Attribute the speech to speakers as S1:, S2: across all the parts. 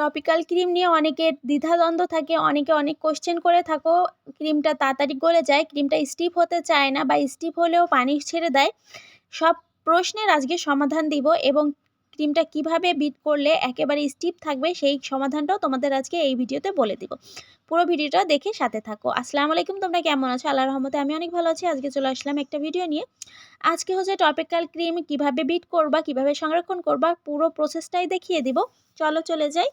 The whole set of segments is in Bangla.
S1: টপিক্যাল ক্রিম নিয়ে অনেকের দ্বিধাদ্বন্দ্ব থাকে, অনেকে অনেক কোশ্চেন করে থাকো ক্রিমটা তাড়াতাড়ি গলে যায় ক্রিমটা স্টিফ হতে চায় না বা স্টিফ হলেও পানি ছেড়ে দেয়। সব প্রশ্নের আজকে সমাধান দিব এবং ক্রিমটা কীভাবে বিট করলে একেবারে স্টিফ থাকবে, সেই সমাধানটাও তোমাদের আজকে এই ভিডিওতে বলে দিব। পুরো ভিডিওটা দেখে সাথে থাকো। আসসালামু আলাইকুম, তোমরা কেমন আছো? আল্লাহ রহমতে আমি অনেক ভালো আছি। আজকে চলে আসলাম একটা ভিডিও নিয়ে। আজকে হচ্ছে টপিক্যাল ক্রিম কীভাবে বিট করবা, কীভাবে সংরক্ষণ করবা, পুরো প্রসেসটাই দেখিয়ে দিব। চলো, চলে যাই।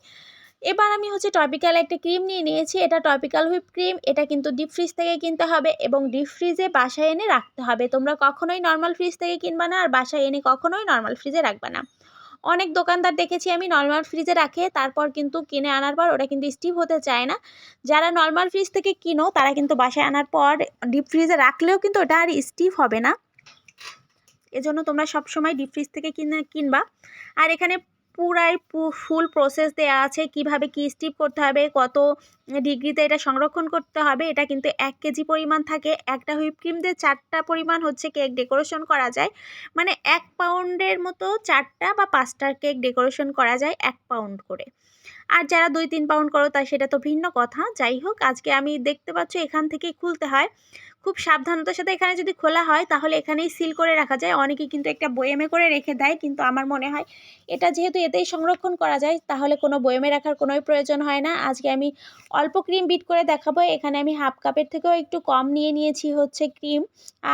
S1: এবার আমি হচ্ছে টপিক্যাল একটা ক্রিম নিয়ে নিয়েছি। এটা টপিক্যাল হুইপ ক্রিম এটা কিন্তু ডিপ ফ্রিজ থেকে কিনতে হবে এবং ডিপ ফ্রিজে বাসায় এনে রাখতে হবে। তোমরা কখনোই নর্মাল ফ্রিজ থেকে কিনবা না, আর বাসায় এনে কখনোই নর্মাল ফ্রিজে রাখবা না। অনেক দোকানদার দেখেছি আমি নর্মাল ফ্রিজে রাখে, তারপর কিন্তু কিনে আনার পর ওটা কিন্তু স্টিভ হতে চায় না। যারা নর্মাল ফ্রিজ থেকে কিনো, তারা কিন্তু বাসায় আনার পর ডিপ ফ্রিজে রাখলেও কিন্তু ওটা আর স্টিভ হবে না। এজন্য তোমরা সবসময় ডিপ ফ্রিজ থেকে কিনে কিনবা। আর এখানে পুরাই ফুল প্রসেস দেওয়া আছে, কীভাবে কি স্টিপ করতে হবে, কত ডিগ্রিতে এটা সংরক্ষণ করতে হবে, এটা কিন্তু এক কেজি পরিমাণ থাকে, একটা হুইপ ক্রিম দিয়ে চারটা পরিমাণ হচ্ছে কেক ডেকোরেশন করা যায় মানে এক পাউন্ডের মতো চারটা বা পাঁচটার কেক ডেকোরেশন করা যায় এক পাউন্ড করে। আর যারা দুই তিন পাউন্ড করো, তা সেটা তো ভিন্ন কথা, যাই হোক, আজকে আমি দেখতে পাচ্ছ এখান থেকেই খুলতে হয়। খুব সাবধানতার সাথে এখানে যদি খোলা হয়, তাহলে এখানেই সিল করে রাখা যায়। অনেকে কিন্তু একটা বয়েমে করে রেখে দেয়, কিন্তু আমার মনে হয় এটা যেহেতু এতেই সংরক্ষণ করা যায়, তাহলে কোনো বয়েমে রাখার কোনোই প্রয়োজন হয় না। আজকে আমি অল্প ক্রিম বিট করে দেখাবো। এখানে আমি হাফ কাপের থেকেও একটু কম নিয়ে নিয়েছি হচ্ছে ক্রিম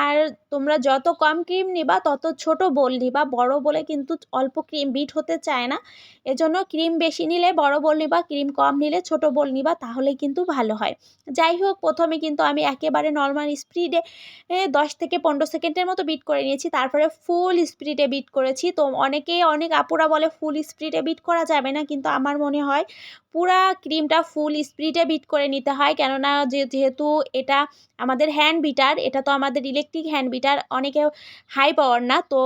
S1: আর তোমরা যত কম ক্রিম নিবা, তত ছোট বোল নিবা। বড় বলে কিন্তু অল্প ক্রিম বিট হতে চায় না। এজন্য ক্রিম বেশি নিলে বড় বোল নিবা ক্রিম কম নিলে ছোট বোল নিবা তাহলে কিন্তু ভালো হয়। যাই হোক, প্রথমে কিন্তু আমি একেবারে নর্মাল স্পিডে দশ থেকে পনেরো সেকেন্ডের মতো বিট করে নিয়েছি। তারপরে ফুল স্পিডে বিট করেছি। তো অনেকেই, অনেক আপুরা বলে ফুল স্পিডে বিট করা যাবে না। কিন্তু আমার মনে হয় পুরা ক্রিমটা ফুল স্পিডে বিট করে নিতে হয়। কেননা যেহেতু এটা আমাদের হ্যান্ড বিটার এটা তো আমাদের ইলেকট্রিক হ্যান্ড বিটার অনেকে হাই পাওয়ার না। তো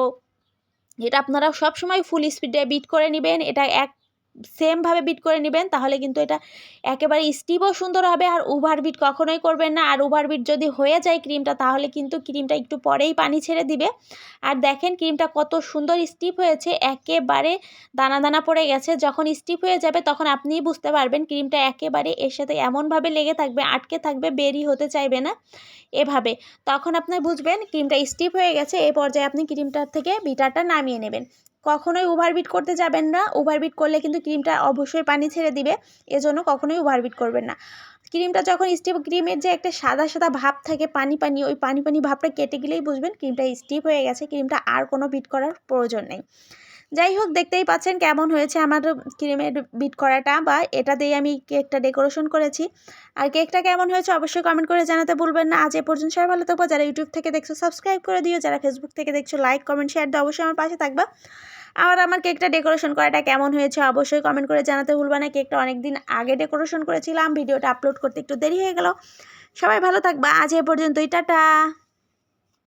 S1: এটা আপনারা সব সময় ফুল স্পিডে বিট করে নেবেন। এটা এক সেমভাবে বিট করে নেবেন, তাহলে কিন্তু এটা একেবারে স্টিভও সুন্দর হবে আর ওভার বিট কখনোই করবেন না। আর ওভার বিট যদি হয়ে যায় ক্রিমটা তাহলে কিন্তু ক্রিমটা একটু পরেই পানি ছেড়ে দিবে। আর দেখেন ক্রিমটা কত সুন্দর স্টিপ হয়েছে, একেবারে দানা দানা পড়ে গেছে। যখন স্টিপ হয়ে যাবে, তখন আপনিই বুঝতে পারবেন ক্রিমটা একেবারে এর সাথে এমনভাবে লেগে থাকবে, আটকে থাকবে বেরি হতে চাইবে না এভাবে। তখন আপনি বুঝবেন ক্রিমটা স্টিপ হয়ে গেছে এই পর্যায়ে আপনি ক্রিমটার থেকে বিটারটা নামিয়ে নেবেন। কখনোই ওভারবিট করতে যাবেন না। ওভারবিট করলে কিন্তু ক্রিমটা অবশ্যই পানি ছেড়ে দিবে। এজন্য কখনোই ওভারবিট করবেন না। ক্রিমটা যখন স্টিপ ক্রিমের যে একটা সাদা সাদা ভাব থাকে, পানি পানি, ওই পানি পানি ভাবটা কেটে গেলেই বুঝবেন ক্রিমটা স্টিপ হয়ে গেছে। ক্রিমটা আর কোনো বিট করার প্রয়োজন নেই। যাই হোক, দেখতেই পাচ্ছেন কেমন হয়েছে আমার ক্রিমের বিট করাটা বা এটা দিয়ে আমি কেকটা ডেকোরেশন করেছি। আর কেকটা কেমন হয়েছে অবশ্যই কমেন্ট করে জানাতে ভুলবেন না। আজ এ পর্যন্ত সবাই ভালো থাকব। যারা ইউটিউব থেকে দেখছ সাবস্ক্রাইব করে দিও। যারা ফেসবুক থেকে দেখছ লাইক কমেন্ট শেয়ার দিয়ে অবশ্যই আমার পাশে থাকবা। আর আমার কেকটা ডেকোরেশন করাটা কেমন হয়েছে অবশ্যই কমেন্ট করে জানাতে ভুলবা না। কেকটা অনেক দিন আগে ডেকোরেশন করেছিলাম। ভিডিওটা আপলোড করতে একটু দেরি হয়ে গেল। সবাই ভালো থাকবা। আজ এ পর্যন্তই। টাটা!